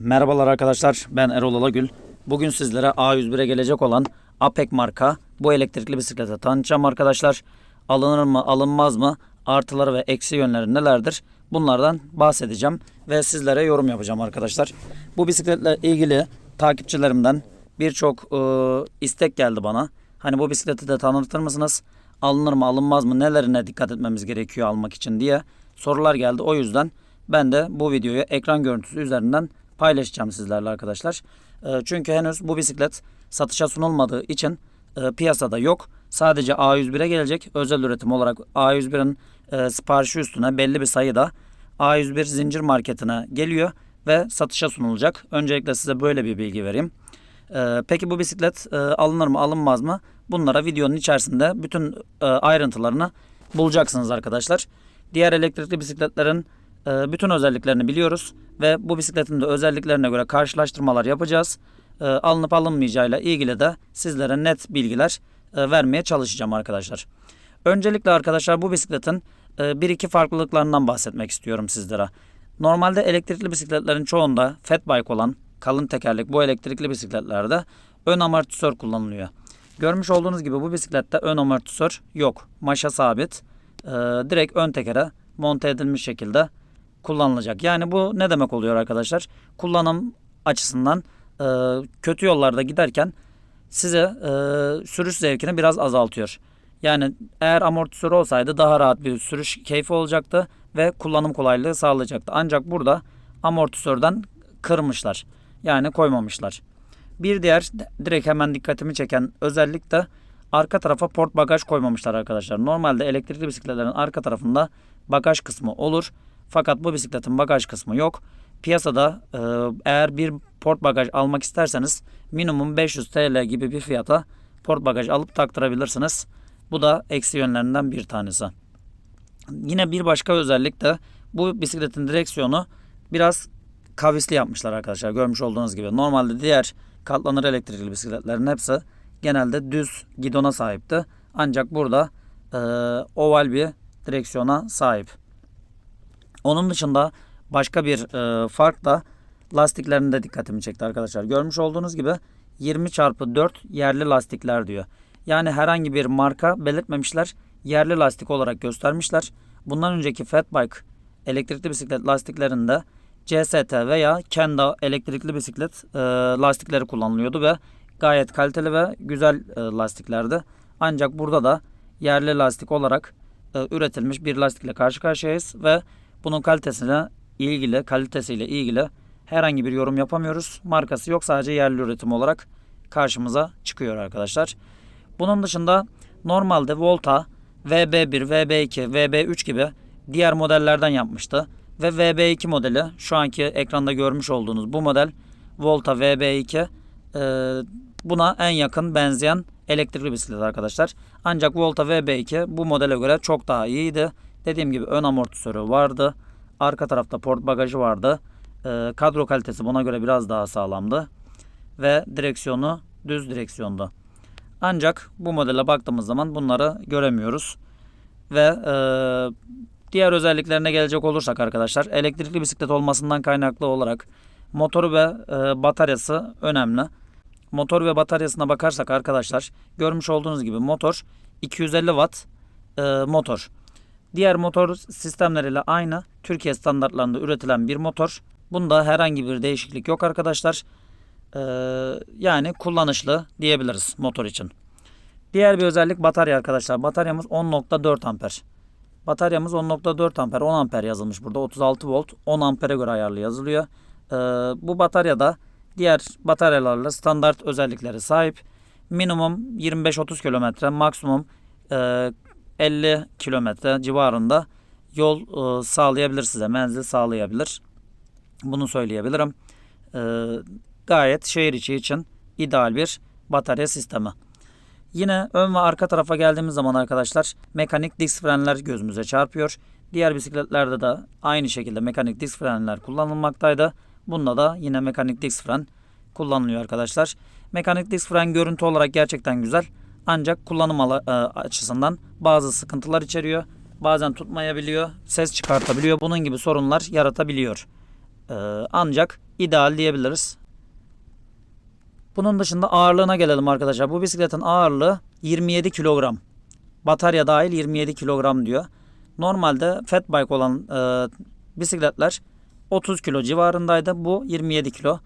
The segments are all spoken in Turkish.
Merhabalar arkadaşlar ben Erol Alagül. Bugün sizlere A101'e gelecek olan Apek marka bu elektrikli bisiklete tanıtacağım arkadaşlar. Alınır mı alınmaz mı artıları ve eksi yönleri nelerdir bunlardan bahsedeceğim ve sizlere yorum yapacağım arkadaşlar. Bu bisikletle ilgili takipçilerimden birçok e, istek geldi bana. Hani bu bisikleti de tanıtır mısınız? Alınır mı alınmaz mı nelerine dikkat etmemiz gerekiyor almak için diye sorular geldi. O yüzden ben de bu videoyu ekran görüntüsü üzerinden paylaşacağım sizlerle arkadaşlar. E, çünkü henüz bu bisiklet satışa sunulmadığı için e, piyasada yok. Sadece A101'e gelecek özel üretim olarak A101'in e, siparişi üstüne belli bir sayıda A101 zincir marketine geliyor ve satışa sunulacak. Öncelikle size böyle bir bilgi vereyim. E, peki bu bisiklet e, alınır mı alınmaz mı? Bunlara videonun içerisinde bütün ayrıntılarını bulacaksınız arkadaşlar. Diğer elektrikli bisikletlerin bütün özelliklerini biliyoruz ve bu bisikletin de özelliklerine göre karşılaştırmalar yapacağız. E, alınıp alınmayacağıyla ilgili de sizlere net bilgiler e, vermeye çalışacağım arkadaşlar. Öncelikle arkadaşlar bu bisikletin e, bir iki farklılıklarından bahsetmek istiyorum sizlere. Normalde elektrikli bisikletlerin çoğunda fat bike olan kalın tekerlek bu elektrikli bisikletlerde ön amortisör kullanılıyor. Görmüş olduğunuz gibi bu bisiklette ön amortisör yok. Maşa sabit. E, direkt ön tekere monte edilmiş şekilde kullanılacak. Yani bu ne demek oluyor arkadaşlar? Kullanım açısından e, kötü yollarda giderken size e, sürüş zevkini biraz azaltıyor. Yani eğer amortisör olsaydı daha rahat bir sürüş keyfi olacaktı ve kullanım kolaylığı sağlayacaktı. Ancak burada amortisörden kırmışlar. Yani koymamışlar. Bir diğer direkt hemen dikkatimi çeken özellik de arka tarafa port bagaj koymamışlar arkadaşlar. Normalde elektrikli bisikletlerin arka tarafında bagaj kısmı olur. Fakat bu bisikletin bagaj kısmı yok. Piyasada e, eğer bir port bagaj almak isterseniz minimum 500 TL gibi bir fiyata port bagaj alıp taktırabilirsiniz. Bu da eksi yönlerinden bir tanesi. Yine bir başka özellik de bu bisikletin direksiyonu biraz kavisli yapmışlar arkadaşlar. Görmüş olduğunuz gibi. Normalde diğer katlanır elektrikli bisikletlerin hepsi genelde düz gidona sahipti. Ancak burada e, oval bir direksiyona sahip. Onun dışında başka bir e, fark da lastiklerinde dikkatimi çekti arkadaşlar. Görmüş olduğunuz gibi 20 çarpı 4 yerli lastikler diyor. Yani herhangi bir marka belirtmemişler. Yerli lastik olarak göstermişler. Bundan önceki Fatbike elektrikli bisiklet lastiklerinde CST veya Kenda elektrikli bisiklet e, lastikleri kullanılıyordu ve gayet kaliteli ve güzel e, lastiklerdi. Ancak burada da yerli lastik olarak e, üretilmiş bir lastikle karşı karşıyayız ve bunun kalitesine ilgili, kalitesiyle ilgili herhangi bir yorum yapamıyoruz. Markası yok sadece yerli üretim olarak karşımıza çıkıyor arkadaşlar. Bunun dışında normalde Volta VB1, VB2, VB3 gibi diğer modellerden yapmıştı. Ve VB2 modeli şu anki ekranda görmüş olduğunuz bu model Volta VB2 e, buna en yakın benzeyen elektrikli bisiklet arkadaşlar. Ancak Volta VB2 bu modele göre çok daha iyiydi. Dediğim gibi ön amortisörü vardı. Arka tarafta port bagajı vardı. E, kadro kalitesi buna göre biraz daha sağlamdı. Ve direksiyonu düz direksiyondu. Ancak bu modele baktığımız zaman bunları göremiyoruz. Ve e, diğer özelliklerine gelecek olursak arkadaşlar elektrikli bisiklet olmasından kaynaklı olarak motoru ve e, bataryası önemli. Motor ve bataryasına bakarsak arkadaşlar görmüş olduğunuz gibi motor 250 watt e, motor. Diğer motor sistemleriyle aynı Türkiye standartlarında üretilen bir motor. Bunda herhangi bir değişiklik yok arkadaşlar. Ee, yani kullanışlı diyebiliriz motor için. Diğer bir özellik batarya arkadaşlar. Bataryamız 10.4 amper. Bataryamız 10.4 amper, 10 amper yazılmış burada. 36 volt, 10 ampere göre ayarlı yazılıyor. Ee, bu bataryada diğer bataryalarla standart özellikleri sahip. Minimum 25-30 kilometre, maksimum e, 50 kilometre civarında yol e, sağlayabilir size, menzil sağlayabilir. Bunu söyleyebilirim. E, gayet şehir içi için ideal bir batarya sistemi. Yine ön ve arka tarafa geldiğimiz zaman arkadaşlar mekanik disk frenler gözümüze çarpıyor. Diğer bisikletlerde de aynı şekilde mekanik disk frenler kullanılmaktaydı. Bunda da yine mekanik disk fren kullanılıyor arkadaşlar. Mekanik disk fren görüntü olarak gerçekten güzel. Ancak kullanım e, açısından bazı sıkıntılar içeriyor. bazen tutmayabiliyor, ses çıkartabiliyor. Bunun gibi sorunlar yaratabiliyor. Ee, ancak ideal diyebiliriz. Bunun dışında ağırlığına gelelim arkadaşlar. Bu bisikletin ağırlığı 27 kilogram. Batarya dahil 27 kilogram diyor. Normalde fat bike olan e, bisikletler 30 kilo civarındaydı. Bu 27 kilo.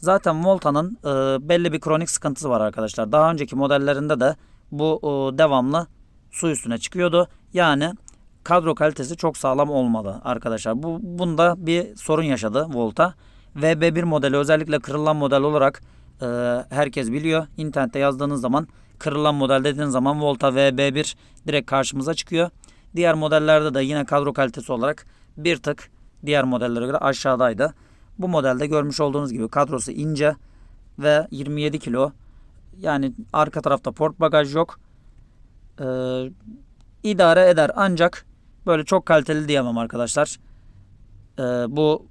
Zaten Volta'nın e, belli bir kronik sıkıntısı var arkadaşlar. Daha önceki modellerinde de bu e, devamlı su üstüne çıkıyordu. Yani kadro kalitesi çok sağlam olmadı arkadaşlar. Bu bunda bir sorun yaşadı Volta. VB1 modeli özellikle kırılan model olarak e, herkes biliyor. İnternette yazdığınız zaman kırılan model dediğiniz zaman Volta VB1 direkt karşımıza çıkıyor. Diğer modellerde de yine kadro kalitesi olarak bir tık diğer modellere göre aşağıdaydı. Bu modelde görmüş olduğunuz gibi kadrosu ince ve 27 kilo. Yani arka tarafta port bagaj yok. Ee, idare eder ancak böyle çok kaliteli diyemem arkadaşlar. Ee, bu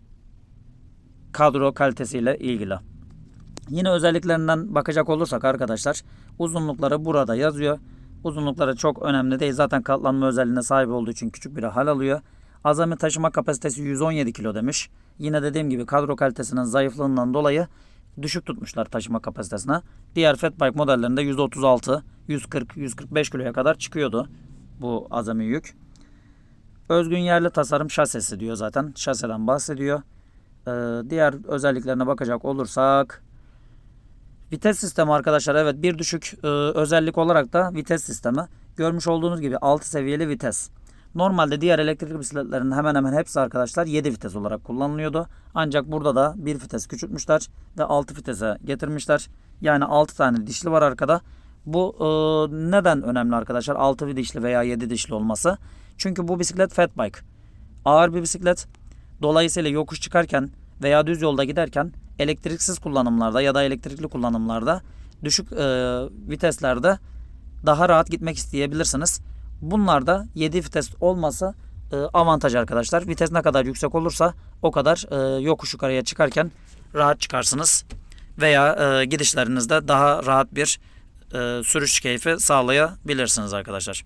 kadro kalitesiyle ilgili. Yine özelliklerinden bakacak olursak arkadaşlar uzunlukları burada yazıyor. Uzunlukları çok önemli değil. Zaten katlanma özelliğine sahip olduğu için küçük bir hal alıyor. Azami taşıma kapasitesi 117 kilo demiş. Yine dediğim gibi kadro kalitesinin zayıflığından dolayı düşük tutmuşlar taşıma kapasitesine. Diğer fatbike modellerinde 136, 140, 145 kiloya kadar çıkıyordu bu azami yük. Özgün yerli tasarım şasesi diyor zaten. Şaseden bahsediyor. Ee, diğer özelliklerine bakacak olursak Vites sistemi arkadaşlar evet bir düşük e, özellik olarak da vites sistemi. Görmüş olduğunuz gibi 6 seviyeli vites. Normalde diğer elektrikli bisikletlerin hemen hemen hepsi arkadaşlar 7 vites olarak kullanılıyordu. Ancak burada da bir vites küçültmüşler ve 6 vitese getirmişler. Yani 6 tane dişli var arkada. Bu e, neden önemli arkadaşlar 6 dişli veya 7 dişli olması? Çünkü bu bisiklet fat bike. Ağır bir bisiklet. Dolayısıyla yokuş çıkarken veya düz yolda giderken elektriksiz kullanımlarda ya da elektrikli kullanımlarda düşük e, viteslerde daha rahat gitmek isteyebilirsiniz. Bunlarda 7 vites olması e, avantaj arkadaşlar. Vites ne kadar yüksek olursa o kadar e, yokuş yukarıya çıkarken rahat çıkarsınız. Veya e, gidişlerinizde daha rahat bir e, sürüş keyfi sağlayabilirsiniz arkadaşlar.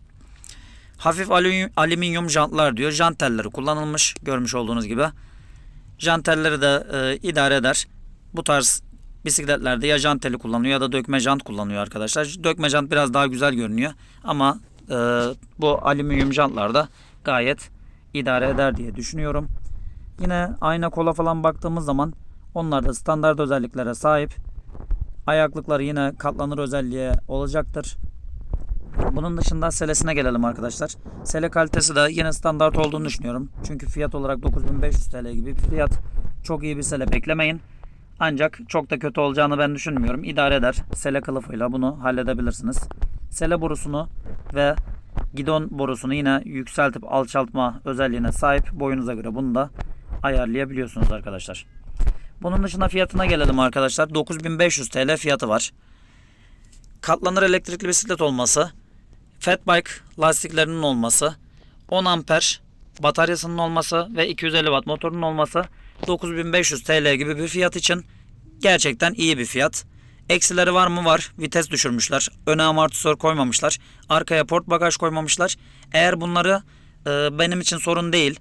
Hafif alüminyum jantlar diyor. Jant telleri kullanılmış görmüş olduğunuz gibi. Jant telleri de e, idare eder. Bu tarz bisikletlerde ya jant teli kullanıyor ya da dökme jant kullanıyor arkadaşlar. Dökme jant biraz daha güzel görünüyor ama e, bu alüminyum jantlarda gayet idare eder diye düşünüyorum. Yine ayna kola falan baktığımız zaman onlar da standart özelliklere sahip. Ayaklıkları yine katlanır özelliğe olacaktır. Bunun dışında selesine gelelim arkadaşlar. Sele kalitesi de yine standart olduğunu düşünüyorum. Çünkü fiyat olarak 9500 TL gibi bir fiyat. Çok iyi bir sele beklemeyin. Ancak çok da kötü olacağını ben düşünmüyorum. İdare eder. Sele kılıfıyla bunu halledebilirsiniz. Sele borusunu ve gidon borusunu yine yükseltip alçaltma özelliğine sahip. Boyunuza göre bunu da ayarlayabiliyorsunuz arkadaşlar. Bunun dışında fiyatına gelelim arkadaşlar. 9500 TL fiyatı var. Katlanır elektrikli bisiklet olması, fat bike lastiklerinin olması, 10 amper bataryasının olması ve 250 watt motorunun olması 9500 TL gibi bir fiyat için gerçekten iyi bir fiyat. Eksileri var mı? Var. Vites düşürmüşler. Öne amortisör koymamışlar. Arkaya port bagaj koymamışlar. Eğer bunları e, benim için sorun değil.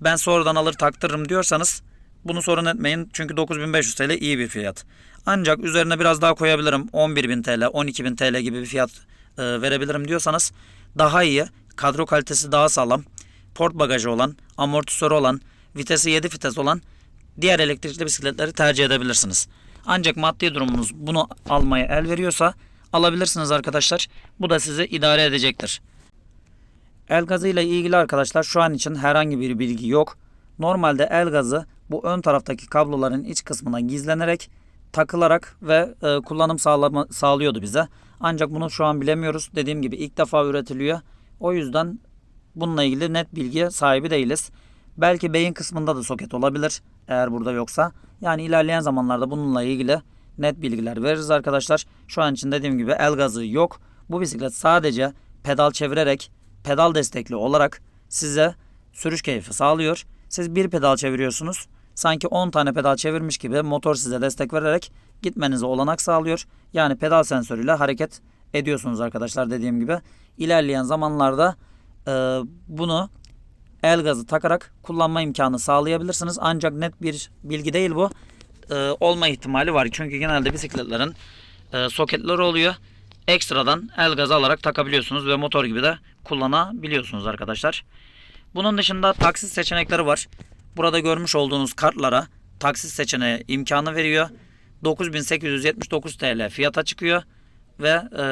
Ben sonradan alır taktırırım diyorsanız bunu sorun etmeyin. Çünkü 9500 TL iyi bir fiyat. Ancak üzerine biraz daha koyabilirim. 11.000 TL, 12.000 TL gibi bir fiyat e, verebilirim diyorsanız daha iyi. Kadro kalitesi daha sağlam. Port bagajı olan, amortisörü olan, vitesi 7 vites olan diğer elektrikli bisikletleri tercih edebilirsiniz. Ancak maddi durumunuz bunu almaya el veriyorsa alabilirsiniz arkadaşlar. Bu da sizi idare edecektir. El gazı ile ilgili arkadaşlar şu an için herhangi bir bilgi yok. Normalde el gazı bu ön taraftaki kabloların iç kısmına gizlenerek takılarak ve e, kullanım sağlama, sağlıyordu bize. Ancak bunu şu an bilemiyoruz. Dediğim gibi ilk defa üretiliyor. O yüzden bununla ilgili net bilgiye sahibi değiliz. Belki beyin kısmında da soket olabilir eğer burada yoksa. Yani ilerleyen zamanlarda bununla ilgili net bilgiler veririz arkadaşlar. Şu an için dediğim gibi el gazı yok. Bu bisiklet sadece pedal çevirerek, pedal destekli olarak size sürüş keyfi sağlıyor. Siz bir pedal çeviriyorsunuz. Sanki 10 tane pedal çevirmiş gibi motor size destek vererek gitmenize olanak sağlıyor. Yani pedal sensörüyle hareket ediyorsunuz arkadaşlar dediğim gibi. İlerleyen zamanlarda e, bunu el gazı takarak kullanma imkanı sağlayabilirsiniz. Ancak net bir bilgi değil bu. E, olma ihtimali var. Çünkü genelde bisikletlerin e, soketleri oluyor. Ekstradan el gazı alarak takabiliyorsunuz ve motor gibi de kullanabiliyorsunuz arkadaşlar. Bunun dışında taksit seçenekleri var. Burada görmüş olduğunuz kartlara taksit seçeneği imkanı veriyor. 9879 TL fiyata çıkıyor ve e,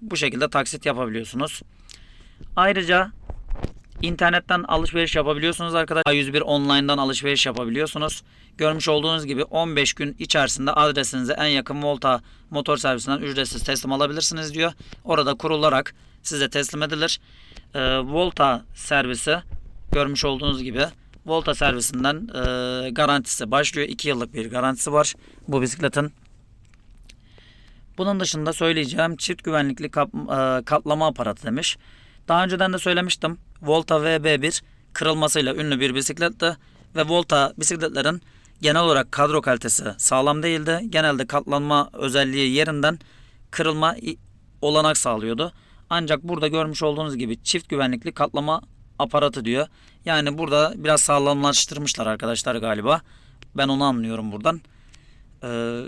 bu şekilde taksit yapabiliyorsunuz. Ayrıca internetten alışveriş yapabiliyorsunuz arkadaşlar. A101 online'dan alışveriş yapabiliyorsunuz. Görmüş olduğunuz gibi 15 gün içerisinde adresinize en yakın Volta motor servisinden ücretsiz teslim alabilirsiniz diyor. Orada kurularak size teslim edilir. E, Volta servisi görmüş olduğunuz gibi Volta servisinden e, garantisi başlıyor. 2 yıllık bir garantisi var bu bisikletin. Bunun dışında söyleyeceğim çift güvenlikli kap- e, katlama aparatı demiş. Daha önceden de söylemiştim. Volta VB1 kırılmasıyla ünlü bir bisikletti ve Volta bisikletlerin genel olarak kadro kalitesi sağlam değildi. Genelde katlanma özelliği yerinden kırılma olanak sağlıyordu. Ancak burada görmüş olduğunuz gibi çift güvenlikli katlama aparatı diyor. Yani burada biraz sağlamlaştırmışlar arkadaşlar galiba. Ben onu anlıyorum buradan. Ee,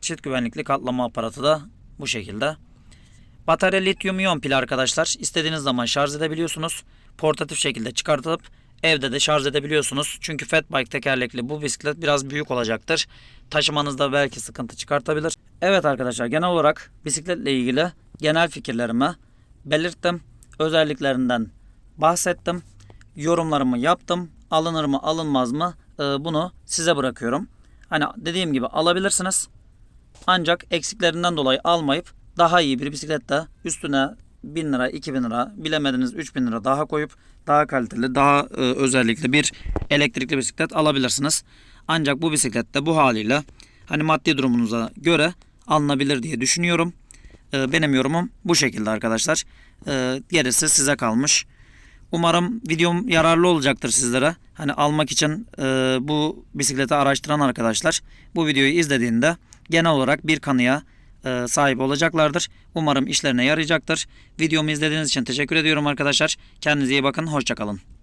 çift güvenlikli katlama aparatı da bu şekilde. Batarya lityum iyon pil arkadaşlar. İstediğiniz zaman şarj edebiliyorsunuz. Portatif şekilde çıkartıp evde de şarj edebiliyorsunuz. Çünkü fatbike tekerlekli bu bisiklet biraz büyük olacaktır. Taşımanızda belki sıkıntı çıkartabilir. Evet arkadaşlar genel olarak bisikletle ilgili genel fikirlerimi belirttim. Özelliklerinden bahsettim. Yorumlarımı yaptım. Alınır mı alınmaz mı Ee, bunu size bırakıyorum. Hani dediğim gibi alabilirsiniz. Ancak eksiklerinden dolayı almayıp daha iyi bir bisikletle üstüne 1000 lira, 2000 lira, bilemediniz 3000 lira daha koyup daha kaliteli, daha e, özellikli bir elektrikli bisiklet alabilirsiniz. Ancak bu bisiklet de bu haliyle hani maddi durumunuza göre alınabilir diye düşünüyorum. E, benim yorumum bu şekilde arkadaşlar. E, gerisi size kalmış. Umarım videom yararlı olacaktır sizlere. Hani almak için e, bu bisikleti araştıran arkadaşlar bu videoyu izlediğinde genel olarak bir kanıya e, sahip olacaklardır. Umarım işlerine yarayacaktır. Videomu izlediğiniz için teşekkür ediyorum arkadaşlar. Kendinize iyi bakın. Hoşçakalın.